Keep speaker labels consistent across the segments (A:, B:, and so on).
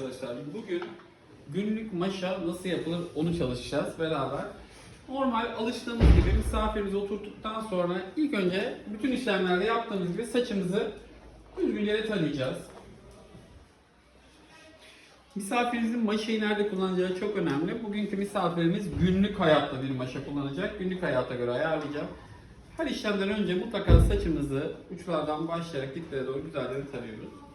A: arkadaşlar. Bugün günlük maşa nasıl yapılır onu çalışacağız beraber. Normal alıştığımız gibi misafirimizi oturttuktan sonra ilk önce bütün işlemlerde yaptığımız gibi saçımızı düzgünce tarayacağız. Misafirinizin maşayı nerede kullanacağı çok önemli. Bugünkü misafirimiz günlük hayatta bir maşa kullanacak. Günlük hayata göre ayarlayacağım. Her işlemden önce mutlaka saçımızı uçlardan başlayarak diplere doğru güzelce tarıyoruz.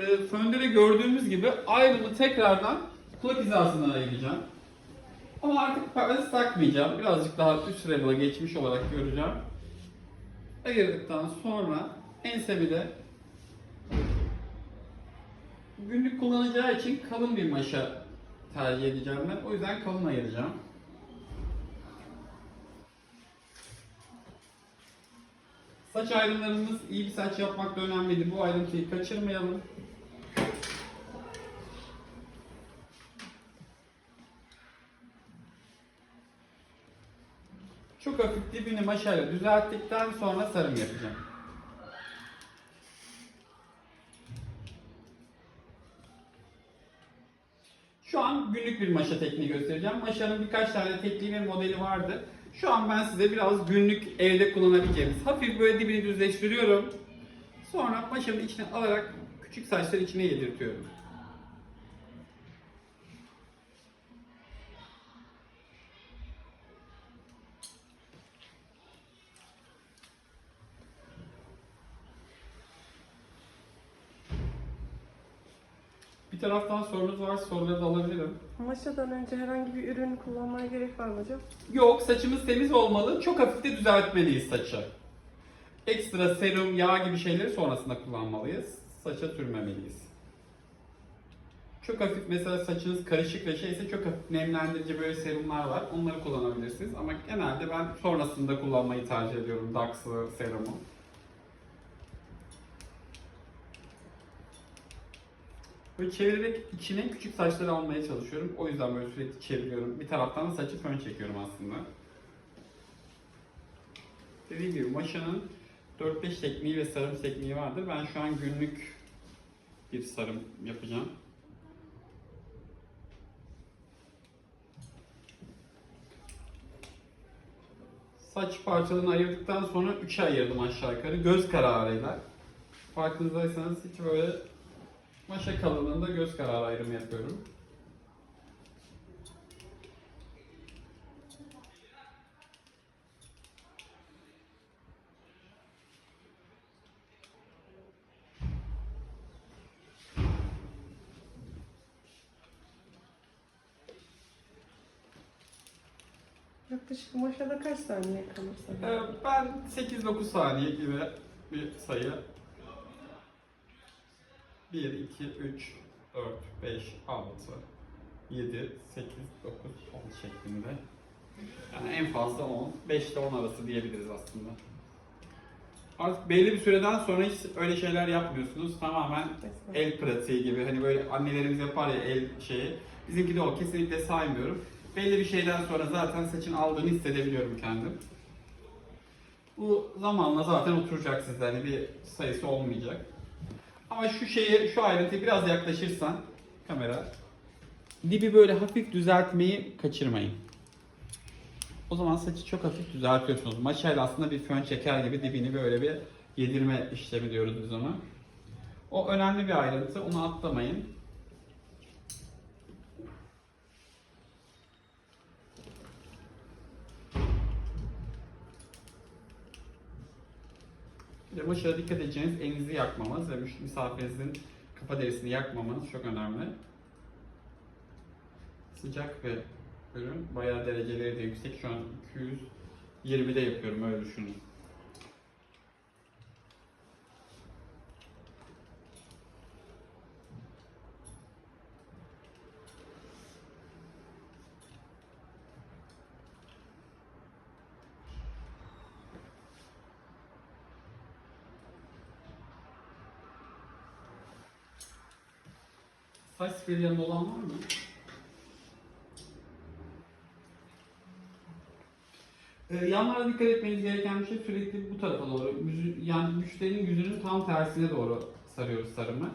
A: E, fönde de gördüğümüz gibi ayrımı tekrardan kulak hizasından ayıracağım. Ama artık parası takmayacağım. Birazcık daha üst level'a geçmiş olarak göreceğim. Ayırdıktan sonra ensemi de günlük kullanacağı için kalın bir maşa tercih edeceğim ben. O yüzden kalın ayıracağım. Saç ayrımlarımız iyi bir saç yapmak da önemlidir. Bu ayrıntıyı kaçırmayalım. Çok hafif dibini maşayla düzelttikten sonra sarım yapacağım. Şu an günlük bir maşa tekniği göstereceğim. Maşanın birkaç tane tekniği ve modeli vardı. Şu an ben size biraz günlük evde kullanabileceğimiz hafif böyle dibini düzleştiriyorum. Sonra maşamın içine alarak küçük saçları içine yedirtiyorum. Bir taraftan sorunuz varsa soruları da alabilirim.
B: Maşadan önce herhangi bir ürün kullanmaya gerek var mı hocam?
A: Yok, saçımız temiz olmalı. Çok hafif de düzeltmeliyiz saçı. Ekstra serum, yağ gibi şeyleri sonrasında kullanmalıyız. Saça sürmemeliyiz. Çok hafif mesela saçınız karışık ve şeyse çok hafif nemlendirici böyle serumlar var. Onları kullanabilirsiniz. Ama genelde ben sonrasında kullanmayı tercih ediyorum Dax'ı serumu. Böyle çevirerek içine küçük saçları almaya çalışıyorum. O yüzden böyle sürekli çeviriyorum. Bir taraftan da saçı fön çekiyorum aslında. Dediğim gibi maşanın 4-5 tekniği ve sarım tekniği vardır. Ben şu an günlük bir sarım yapacağım. Saç parçalarını ayırdıktan sonra 3'e ayırdım aşağı yukarı. Göz kararıyla. Farkındaysanız hiç böyle maşa kalınlığında göz kararı ayrımı yapıyorum.
B: Yaklaşık maşada kaç saniye kalır
A: Ee, ben 8-9 saniye gibi bir sayı. 1, 2, 3, 4, 5, 6, 7, 8, 9, 10 şeklinde. Yani en fazla 10, 5 ile 10 arası diyebiliriz aslında. Artık belli bir süreden sonra hiç öyle şeyler yapmıyorsunuz. Tamamen el pratiği gibi. Hani böyle annelerimiz yapar ya el şeyi. Bizimki de o. Kesinlikle saymıyorum. Belli bir şeyden sonra zaten saçın aldığını hissedebiliyorum kendim. Bu zamanla zaten oturacak sizde. Hani bir sayısı olmayacak. Ama şu şeyi, şu ayrıntıyı biraz yaklaşırsan kamera dibi böyle hafif düzeltmeyi kaçırmayın. O zaman saçı çok hafif düzeltiyorsunuz. Maşayla aslında bir fön çeker gibi dibini böyle bir yedirme işlemi diyoruz biz ona. O önemli bir ayrıntı. Onu atlamayın. Bir de maşaya dikkat edeceğiniz elinizi yakmamanız ve misafirinizin kafa derisini yakmamanız çok önemli. Sıcak bir ürün. Bayağı dereceleri de yüksek. Şu an 220'de yapıyorum öyle düşünün. Saç sprey yanında olan var mı? Ee, yanlara dikkat etmeniz gereken bir şey sürekli bu tarafa doğru, yani müşterinin yüzünün tam tersine doğru sarıyoruz sarımı.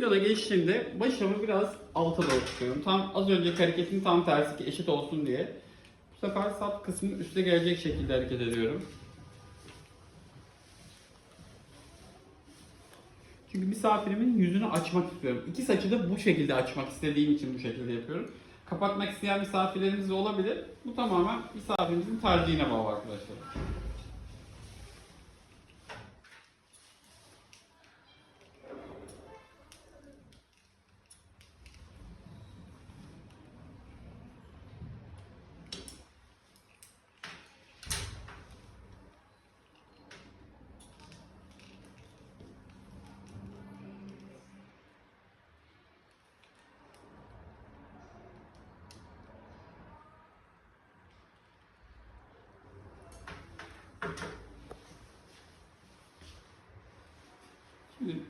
A: Yola geçtiğimde başımı biraz alta doğru tutuyorum. Tam az önceki hareketin tam tersi ki eşit olsun diye. Bu sefer sap kısmı üste gelecek şekilde hareket ediyorum. Çünkü misafirimin yüzünü açmak istiyorum. İki saçı da bu şekilde açmak istediğim için bu şekilde yapıyorum. Kapatmak isteyen misafirlerimiz de olabilir. Bu tamamen misafirimizin tercihine bağlı arkadaşlar.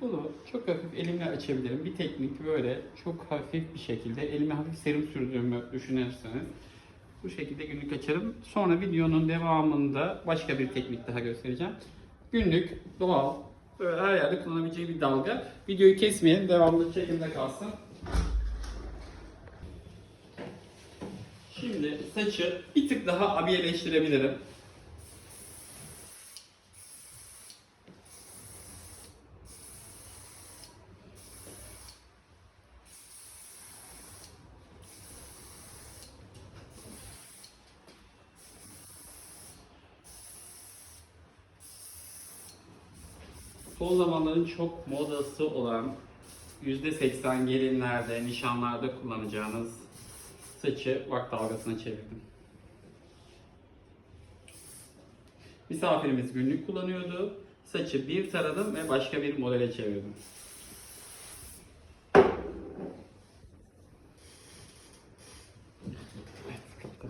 A: Bunu çok hafif elimle açabilirim. Bir teknik böyle çok hafif bir şekilde elime hafif serum sürdüğümü düşünürseniz bu şekilde günlük açarım. Sonra videonun devamında başka bir teknik daha göstereceğim. Günlük, doğal, böyle her yerde kullanabileceği bir dalga. Videoyu kesmeyelim, devamlı çekimde kalsın. Şimdi saçı bir tık daha abiyeleştirebilirim. Son zamanların çok modası olan %80 gelinlerde, nişanlarda kullanacağınız saçı vak dalgasına çevirdim. Misafirimiz günlük kullanıyordu. Saçı bir taradım ve başka bir modele çevirdim.